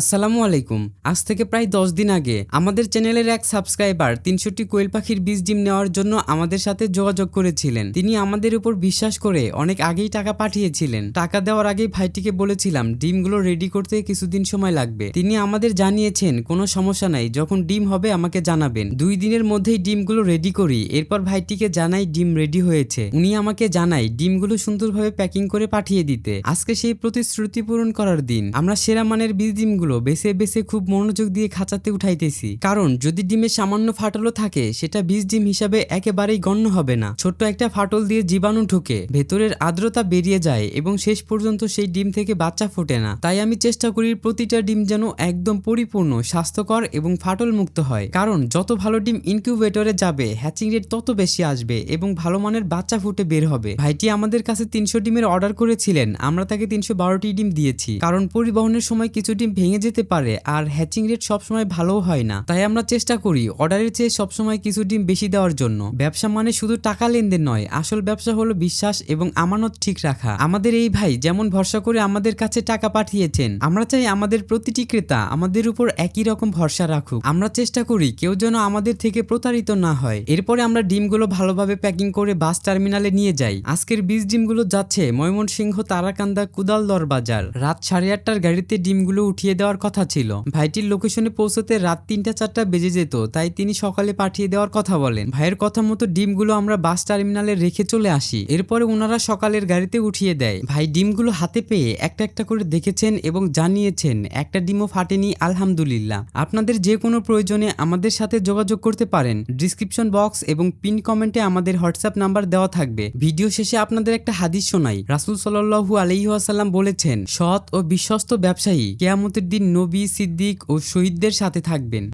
আসসালামু আলাইকুম। আজ থেকে প্রায় দশ দিন আগে আমাদের চ্যানেলের এক সাবস্ক্রাইবার তিনশোটি কোয়েল পাখির বীজ ডিম নেওয়ার জন্য আমাদের সাথে যোগাযোগ করেছিলেন। তিনি আমাদের উপর বিশ্বাস করে অনেক আগেই টাকা পাঠিয়েছিলেন। টাকা দেওয়ার আগেই ভাইটিকে বলেছিলাম, ডিমগুলো রেডি করতে কিছুদিন সময় লাগবে। তিনি আমাদের জানিয়েছেন, কোনো সমস্যা নাই, যখন ডিম হবে আমাকে জানাবেন। দুই দিনের মধ্যেই ডিমগুলো রেডি করি, এরপর ভাইটিকে জানাই ডিম রেডি হয়েছে। উনি আমাকে জানাই ডিমগুলো সুন্দরভাবে প্যাকিং করে পাঠিয়ে দিতে। আজকে সেই প্রতিশ্রুতি পূরণ করার দিন। আমরা সেরা মানের বীজ ডিমগুলো বেছে বেছে খুব মনোযোগ দিয়ে খাঁচাতে উঠাইতেছি। কারণ যদি ডিমে সামান্য ফাটলও থাকে, সেটা বীজ ডিম হিসাবে একেবারেই গণ্য হবে না। ছোট্ট একটা ফাটল দিয়ে জীবাণু ঢুকে ভেতরের আর্দ্রতা বেরিয়ে যায় এবং শেষ পর্যন্ত সেই ডিম থেকে বাচ্চা ফোটে না। তাই আমি চেষ্টা করি প্রতিটা ডিম যেন একদম পরিপূর্ণ, স্বাস্থ্যকর এবং ফাটল মুক্ত হয়। কারণ যত ভালো ডিম ইনকিউবেটরে যাবে, হ্যাচিং রেট তত বেশি আসবে এবং ভালো মানের বাচ্চা ফুটে বের হবে। ভাইটি আমাদের কাছে তিনশো ডিমের অর্ডার করেছিলেন, আমরা তাকে তিনশো বারোটি ডিম দিয়েছি। কারণ পরিবহনের সময় কিছু ডিম ভেঙে যেতে পারে আর হ্যাচিং রেট সবসময় ভালোও হয় না। তাই আমরা চেষ্টা করি অর্ডারের চেয়ে সবসময় কিছু ডিম বেশি দেওয়ার জন্য। ব্যবসা মানে শুধু টাকা লেনদেন নয়, আসল ব্যবসা হলো বিশ্বাস এবং আমানত ঠিক রাখা। আমাদের এই ভাই যেমন ভরসা করে আমাদের কাছে টাকা পাঠিয়েছেন, আমরা চাই আমাদের প্রতিটি ক্রেতা আমাদের উপর একই রকম ভরসা রাখুক। আমরা চেষ্টা করি কেউ যেন আমাদের থেকে প্রতারিত না হয়। এরপরে আমরা ডিমগুলো ভালোভাবে প্যাকিং করে বাস টার্মিনালে নিয়ে যাই। আজকের বীজ ডিমগুলো যাচ্ছে ময়মনসিংহ তারাকান্দা কুদালদর বাজার রাত সাড়ে আটটার গাড়িতে ডিমগুলো উঠিয়ে দেওয়ার কথা ছিল। ভাইটির লোকেশনে পৌঁছতে রাত তিনটা চারটা বেজে যেত, তাই তিনি সকালে পাঠিয়ে দেওয়ার কথা বলেন। ভাইয়ের কথা মতো ডিমগুলো আমরা বাস টার্মিনালে রেখে চলে আসি। এরপরে ওনারা সকালের গাড়িতে উঠিয়ে দেয়। ভাই ডিমগুলো হাতে পেয়ে একটা একটা করে দেখেছেন এবং জানিয়েছেন, একটা ডিমও ফাটেনি, আলহামদুলিল্লাহ। আপনাদের যে কোনো প্রয়োজনে আমাদের সাথে যোগাযোগ করতে পারেন। ডিসক্রিপশন বক্স এবং পিন কমেন্টে আমাদের হোয়াটসঅ্যাপ নাম্বার দেওয়া থাকবে। ভিডিও শেষে আপনাদের একটা হাদিস শোনাই। রাসুল সাল্লাহু আলহিহাসাল্লাম বলেছেন, সৎ ও বিশ্বস্ত ব্যবসায়ী কেয়ামতের দিন নবী সিদ্দিক ও শহীদদের সাথে থাকবেন।